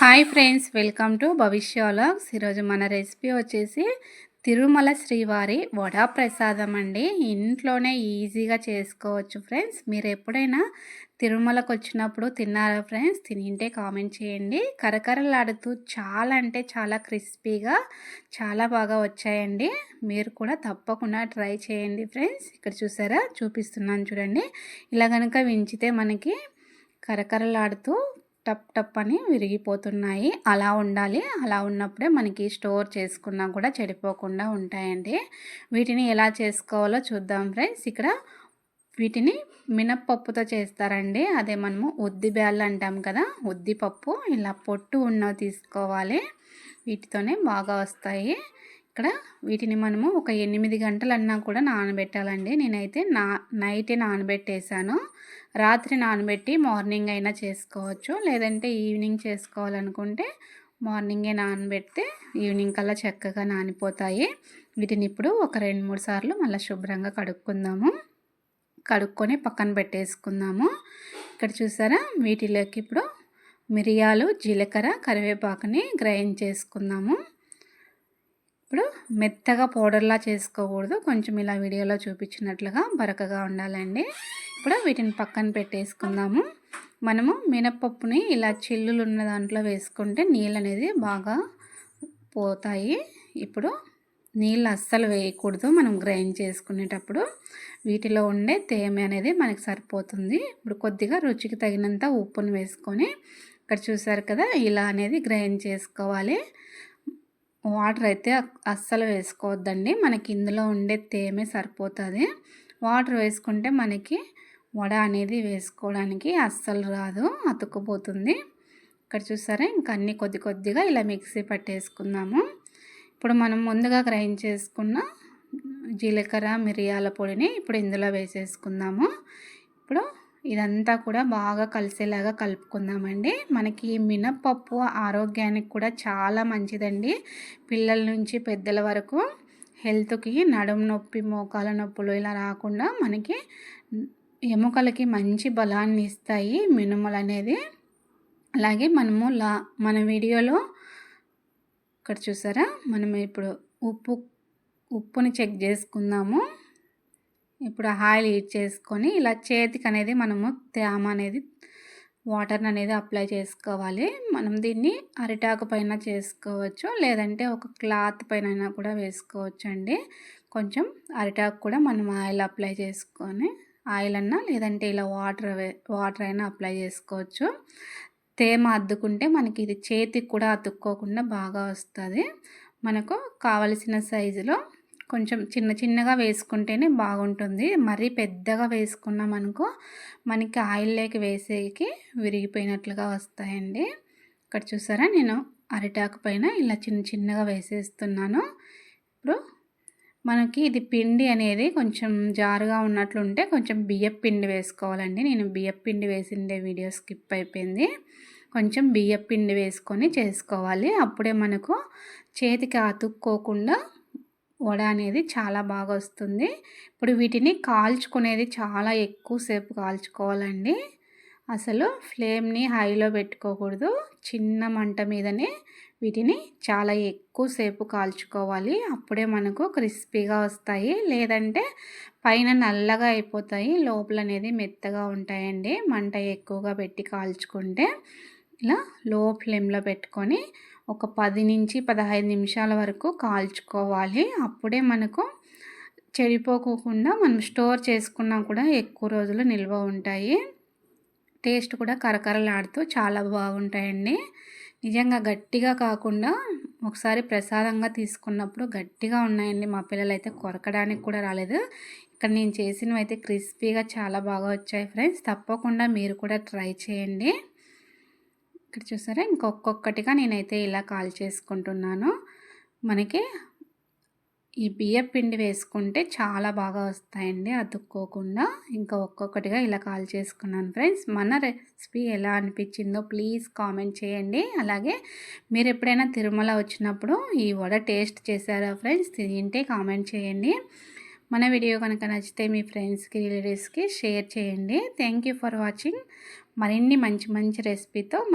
Hi friends welcome to భవిష్యలాగ్స్ ఈరోజు మన రెసిపీ వచ్చేసి తిరుమల శ్రీవారి వడా ప్రసాదం అండి. ఇంట్లోనే ఈజీగా చేసుకోవచ్చు ఫ్రెండ్స్. మీరు ఎప్పుడైనా తిరుమలకు వచ్చినప్పుడు తిన్నారా ఫ్రెండ్స్? తినింటే కామెంట్ చేయండి. కరకరలాడుతూ చాలా అంటే చాలా క్రిస్పీగా చాలా బాగా వచ్చాయండి. మీరు కూడా తప్పకుండా ట్రై చేయండి ఫ్రెండ్స్. ఇక్కడ చూసారా? చూపిస్తున్నాను చూడండి. ఇలా కనుక వించితే మనకి కరకరలాడుతూ టప్ టప్ అని విరిగిపోతున్నాయి. అలా ఉండాలి. అలా ఉన్నప్పుడే మనకి స్టోర్ చేసుకున్నా కూడా చెడిపోకుండా ఉంటాయండి. వీటిని ఎలా చేసుకోవాలో చూద్దాం ఫ్రెండ్స్. ఇక్కడ వీటిని మినప్పప్పుతో చేస్తారండి. అదే మనము ఉద్ది బ్యాళ్ళు అంటాం కదా. ఉద్దిపప్పు ఇలా పొట్టు ఉన్నవి తీసుకోవాలి. వీటితోనే బాగా వస్తాయి. ఇక్కడ వీటిని మనము ఒక ఎనిమిది గంటలన్నా కూడా నానబెట్టాలండి. నేనైతే నా నైటే నానబెట్టేశాను. రాత్రి నానబెట్టి మార్నింగ్ అయినా చేసుకోవచ్చు. లేదంటే ఈవినింగ్ చేసుకోవాలనుకుంటే మార్నింగే నానబెడితే ఈవినింగ్ కల్లా చక్కగా నానిపోతాయి. వీటిని ఇప్పుడు ఒక రెండు మూడు సార్లు మళ్ళీ శుభ్రంగా కడుక్కుందాము. కడుక్కొని పక్కన పెట్టేసుకుందాము. ఇక్కడ చూసారా? వీటిలోకి ఇప్పుడు మిరియాలు జీలకర్ర కరివేపాకుని గ్రైండ్ చేసుకుందాము. ఇప్పుడు మెత్తగా పౌడర్లా చేసుకోకూడదు. కొంచెం ఇలా వీడియోలో చూపించినట్లుగా బరకగా ఉండాలండి. ఇప్పుడు వీటిని పక్కన పెట్టేసుకుందాము. మనము మినపప్పుని ఇలా చిల్లులు ఉన్న దాంట్లో వేసుకుంటే నీళ్ళు అనేది బాగా పోతాయి. ఇప్పుడు నీళ్ళు అస్సలు వేయకూడదు మనం గ్రైండ్ చేసుకునేటప్పుడు. వీటిలో ఉండే తేమ అనేది మనకి సరిపోతుంది. ఇప్పుడు కొద్దిగా రుచికి తగినంత ఉప్పును వేసుకొని ఇక్కడ చూసారు కదా ఇలా అనేది గ్రైండ్ చేసుకోవాలి. వాటర్ అయితే అస్సలు వేసుకోవద్దండి. మనకి ఇందులో ఉండే తేమే సరిపోతుంది. వాటర్ వేసుకుంటే మనకి వడ అనేది వేసుకోవడానికి అస్సలు రాదు అతుక్కుపోతుంది. ఇక్కడ చూసారా? ఇంకా అన్నీ కొద్ది కొద్దిగా ఇలా మిక్సీ పట్టేసుకుందాము. ఇప్పుడు మనం ముందుగా గ్రైండ్ చేసుకున్న జీలకర్ర మిరియాల పొడిని ఇప్పుడు ఇందులో వేసేసుకుందాము. ఇప్పుడు ఇదంతా కూడా బాగా కలిసేలాగా కలుపుకుందామండి. మనకి మినప్పప్పు ఆరోగ్యానికి కూడా చాలా మంచిదండి. పిల్లల నుంచి పెద్దల వరకు హెల్త్కి నడుము నొప్పి మోకాల నొప్పులు ఇలా రాకుండా మనకి ఎముకలకి మంచి బలాన్ని ఇస్తాయి మినుములు అనేది అలాగే మనము లా మన వీడియోలో ఇక్కడ చూసారా? మనం ఇప్పుడు ఉప్పు ఉప్పుని చెక్ చేసుకుందాము. ఇప్పుడు ఆయిల్ హీట్ చేసుకొని ఇలా చేతికి అనేది మనము తేమ అనేది వాటర్ అనేది అప్లై చేసుకోవాలి. మనం దీన్ని అరిటాకు పైన చేసుకోవచ్చు లేదంటే ఒక క్లాత్ పైన కూడా వేసుకోవచ్చు అండి కొంచెం అరిటాకు కూడా మనం ఆయిల్ అప్లై చేసుకొని ఆయిల్ అన్నా లేదంటే ఇలా వాటర్ వాటర్ అయినా అప్లై చేసుకోవచ్చు. తేమ అద్దుకుంటే మనకి ఇది చేతికి కూడా అతుక్కోకుండా బాగా వస్తుంది. మనకు కావలసిన సైజులో కొంచెం చిన్న చిన్నగా వేసుకుంటేనే బాగుంటుంది. మరీ పెద్దగా వేసుకున్నాం అనుకో మనకి ఆయిల్ లేక వేసేకి విరిగిపోయినట్లుగా వస్తాయండి. ఇక్కడ చూసారా? నేను అరిటాకు పైన ఇలా చిన్న చిన్నగా వేసేస్తున్నాను. ఇప్పుడు మనకి ఇది పిండి అనేది కొంచెం జారుగా ఉన్నట్లుంటే కొంచెం బియ్యం పిండి వేసుకోవాలండి. నేను బియ్యం పిండి వేసిండే వీడియో స్కిప్ అయిపోయింది. కొంచెం బియ్యం పిండి వేసుకొని చేసుకోవాలి. అప్పుడే మనకు చేతికి అతుక్కోకుండా వడ అనేది చాలా బాగా వస్తుంది. ఇప్పుడు వీటిని కాల్చుకునేది చాలా ఎక్కువసేపు కాల్చుకోవాలండి. అసలు ఫ్లేమ్ని హైలో పెట్టుకోకూడదు. చిన్న మంట మీదనే వీటిని చాలా ఎక్కువసేపు కాల్చుకోవాలి. అప్పుడే మనకు క్రిస్పీగా వస్తాయి. లేదంటే పైన నల్లగా అయిపోతాయి. లోపల అనేది మెత్తగా ఉంటాయండి. మంట ఎక్కువగా పెట్టి కాల్చుకుంటే ఇలా లో ఫ్లేమ్లో పెట్టుకొని ఒక పది నుంచి పదహైదు నిమిషాల వరకు కాల్చుకోవాలి. అప్పుడే మనకు చెడిపోకోకుండా మనం స్టోర్ చేసుకున్నా కూడా ఎక్కువ రోజులు నిల్వ ఉంటాయి. టేస్ట్ కూడా కరకరలాడుతూ చాలా బాగుంటాయండి. నిజంగా గట్టిగా కాకుండా ఒకసారి ప్రసాదంగా తీసుకున్నప్పుడు గట్టిగా ఉన్నాయండి. మా పిల్లలు అయితే కొరకడానికి కూడా రాలేదు. ఇక్కడ నేను చేసినవి అయితే క్రిస్పీగా చాలా బాగా వచ్చాయి ఫ్రెండ్స్. తప్పకుండా మీరు కూడా ట్రై చేయండి. ఇక్కడ చూసారా? ఇంకొక్కొక్కటిగా నేనైతే ఇలా కాల్ చేసుకుంటున్నాను. మనకి ఈ బియ్య పిండి వేసుకుంటే చాలా బాగా వస్తాయండి. అతుక్కోకుండా ఇంకా ఒక్కొక్కటిగా ఇలా కాల్ చేసుకున్నాను ఫ్రెండ్స్. మన రెసిపీ ఎలా అనిపించిందో ప్లీజ్ కామెంట్ చేయండి. అలాగే మీరు ఎప్పుడైనా తిరుమల వచ్చినప్పుడు ఈ వడ టేస్ట్ చేశారా ఫ్రెండ్స్? తింటే కామెంట్ చేయండి. మన వీడియో కనుక నచ్చితే మీ ఫ్రెండ్స్కి రిలేటివ్స్కి షేర్ చేయండి. Thank for watching. మరిన్ని మంచి మంచి రెసిపీతో